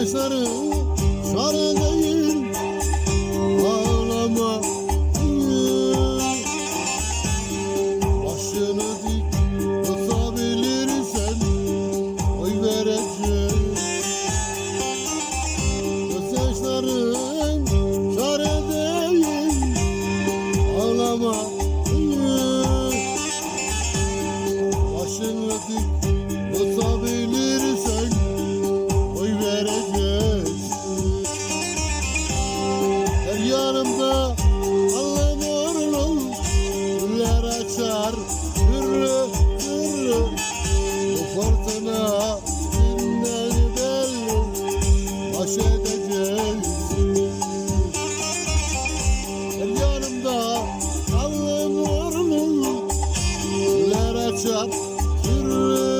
Gözyaşları çare değil. Ağlama Başını dik tutabilirsen Oy vereceğim. Gözyaşların çare değil. Ağlama Başını dik tutabilirsen Güller açar Hürrü hürrü. Bu fırtına Dinleri belli? Baş edeceğiz Her yanımda Allah'ım Güller açar Türlü türlü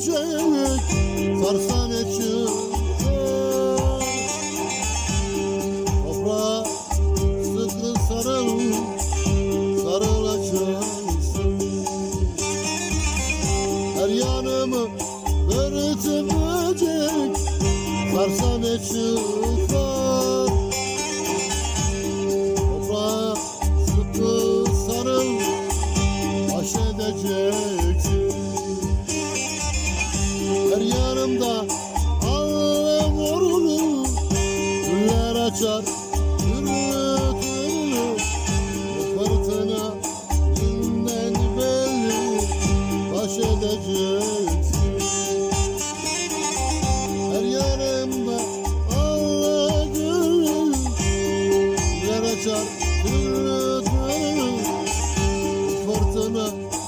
Böcek Sarsan çıkar Toprağa sıkı sarıl Sarılacaksın Her yanımı börtüpecek Varsa ne çıkar Toprağa sıkı sarıl Baş edeceksin Her yanımda Bu